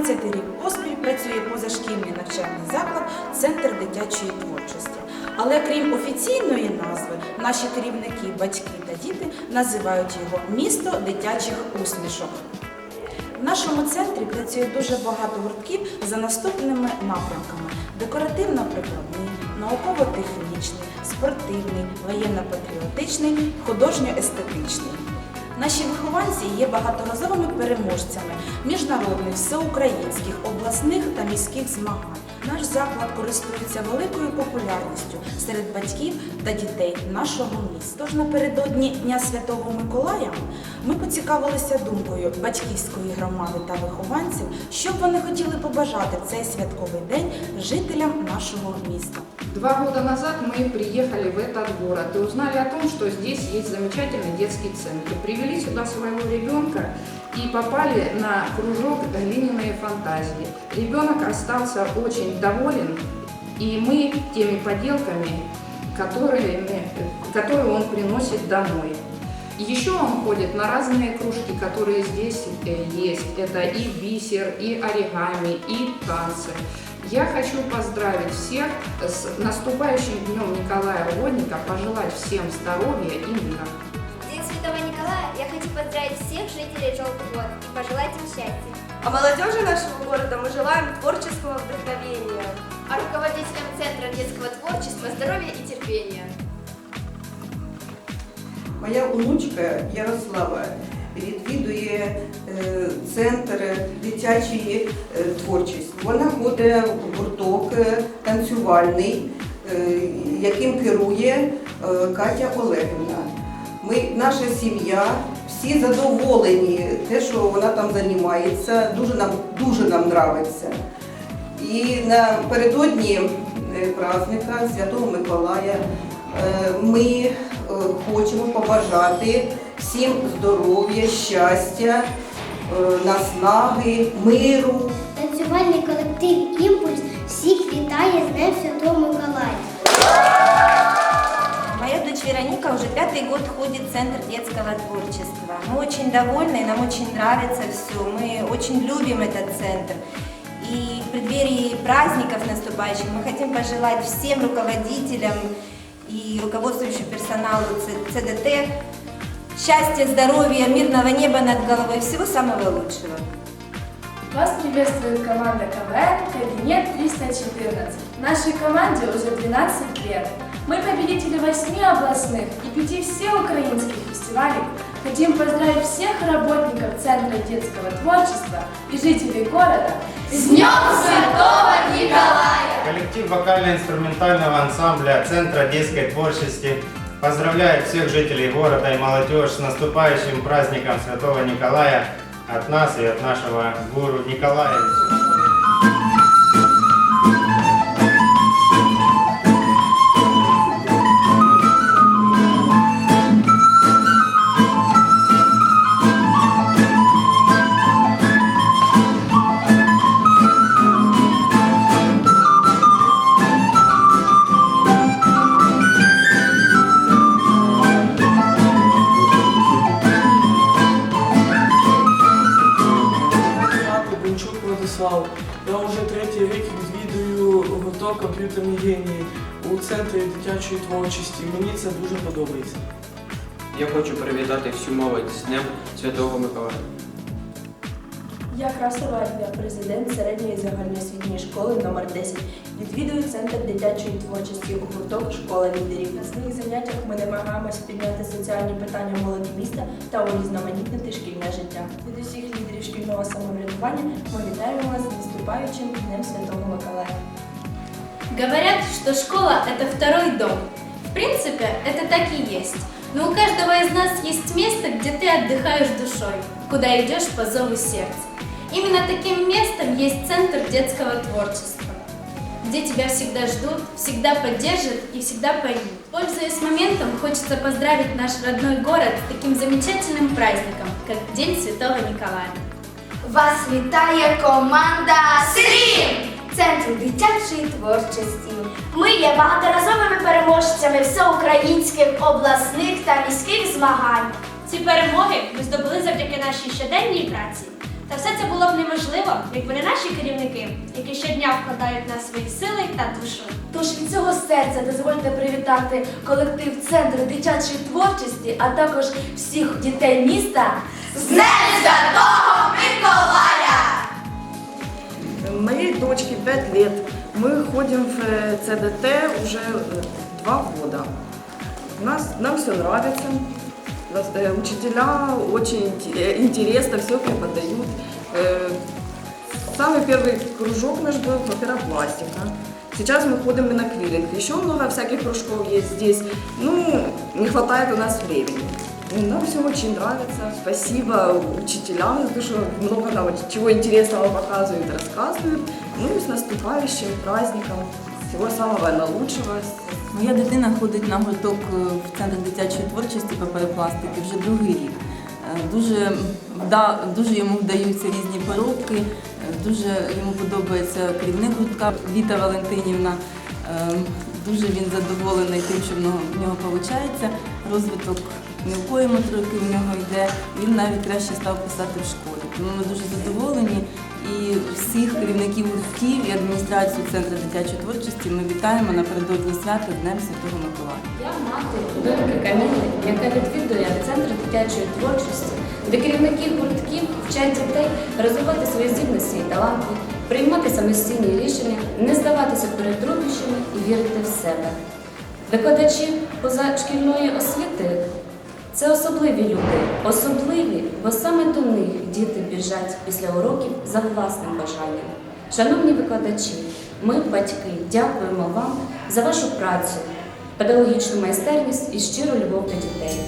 11 рік поспіль працює позашкільний навчальний заклад Центр дитячої творчості. Але крім офіційної назви, наші керівники, батьки та діти називають його місто дитячих усмішок. В нашому центрі працює дуже багато гуртків за наступними напрямками: декоративно-прикладний, науково-технічний, спортивний, воєнно-патріотичний, художньо-естетичний. Наші вихованці є багаторазовими переможцями міжнародних, всеукраїнських, обласних та міських змагань. Наш заклад користується великою популярністю серед батьків та дітей нашого міста. Тож напередодні Дня Святого Миколая ми поцікавилися думкою батьківської громади та вихованців, що б вони хотіли побажати в цей святковий день жителям нашого міста. Два года назад мы приехали в этот город и узнали о том, что здесь есть замечательный детский центр. Привели сюда своего ребенка и попали на кружок «Глиняные фантазии». Ребенок остался очень доволен, и мы теми поделками, которые, которые он приносит домой. Еще он ходит на разные кружки, которые здесь э, есть. Это и бисер, и оригами, и танцы. Я хочу поздравить всех с наступающим днем Николая Водника, пожелать всем здоровья и мира. День Святого Николая я хочу поздравить всех жителей Желтого города и пожелать им счастья. А молодежи нашего города мы желаем творческого вдохновения. А руководителям Центра детского творчества здоровья и терпения. Моя онучка Ярослава відвідує е, центр дитячої е, творчості. Вона ходить в гурток е, танцювальний, е, яким керує е, Катя Олегівна. Ми, наша сім'я, всі задоволені те, що вона там займається, дуже нам, дуже нам нравиться. І напередодні е, праздника Святого Миколая е, ми е, хочемо побажати всім здоров'я, щастя, наснаги, миру. Танцювальний колектив Імпульс год Центр детского творчества. Мы очень довольны, нам очень нравится все. Мы очень любим этот центр. И в преддверии праздников наступающих мы хотим пожелать всем руководителям и руководствующему персоналу ЦДТ счастья, здоровья, мирного неба над головой, всего самого лучшего. Вас приветствует команда КВН «Кабинет 314». Нашей команде уже 12 лет. Мы победители 8 областных и 5 всеукраинских фестивалей. Хотим поздравить всех работников Центра детского творчества и жителей города с Днем Святого Николая! Коллектив вокально-инструментального ансамбля Центра детской творчести поздравляет всех жителей города и молодежь с наступающим праздником Святого Николая от нас и от нашего гуру Николая. Відвідую комп'ютерні генії у центрі дитячої творчості. Мені це дуже подобається. Я хочу привітати всю молодь з Днем Святого Миколая. Я Красова Альвія, президент середньої загальноосвітньої школи номер 10 Відвідую центр дитячої творчості у гурток Школа лідерів. На своїх заняттях ми намагаємось підняти соціальні питання молоді міста та урізноманітнити шкільне життя. Від усіх лідерів шкільного самоврядування ми вітаємо вас з наступаючим Днем Святого Миколая. Говорят, что школа – это второй дом. В принципе, это так и есть. Но у каждого из нас есть место, где ты отдыхаешь душой, куда идешь по зову сердца. Именно таким местом есть Центр детского творчества, где тебя всегда ждут, всегда поддержат и всегда поймут. Пользуясь моментом, хочется поздравить наш родной город с таким замечательным праздником, как День Святого Николая. Вас вітає команда СРІМ! Центру дитячої творчості. Ми є багаторазовими переможцями всеукраїнських обласних та міських змагань. Ці перемоги ми здобули завдяки нашій щоденній праці. Та все це було б неможливо, якби не наші керівники, які щодня вкладають в нас свої сили та душу. Тож від цього серця дозвольте привітати колектив Центру дитячої творчості, а також всіх дітей міста з Днем Святого Миколая! Моей дочке 5 лет. Мы ходим в э, ЦДТ уже э, два года. У нас, нам все нравится. Нас, э, Учителя очень инте- э, интересно все преподают. Э, Самый первый кружок наш был папиропластика. Сейчас мы ходим и на квиллинг. Еще много всяких кружков есть здесь. Ну, не хватает у нас времени. Нам все очень нравится. Спасибо учителям, за то, что много нам чего интересного показывают, рассказывают. Ну и с наступающим праздником. Всего самого наилучшего. Моя дитина ходить на гурток е, в центр дитячої творчості паперопластики вже другий рік. Е, Дуже, вда, дуже йому вдаються різні поробки, е, дуже йому подобається керівник гуртка Віта Валентинівна. Дуже він задоволений тим, що в нього, в нього виходить. Розвиток мілкої моторики в нього йде. Він навіть краще став писати в школі. Тому ми дуже задоволені. І всіх керівників гуртків і адміністрацію Центру дитячої творчості ми вітаємо напередодні свята Днем Святого Миколая. Я мати доньки Каміли, яка відвідує центр дитячої творчості, де керівники гуртків вчать дітей розвивати свої здібності і таланти, приймати самостійні рішення, не здаватися перед труднощами і вірити в себе. Викладачі позашкільної освіти це особливі люди, особливі, бо саме до них діти біжать після уроків за власним бажанням. Шановні викладачі, ми, батьки, дякуємо вам за вашу працю, педагогічну майстерність і щиру любов до дітей.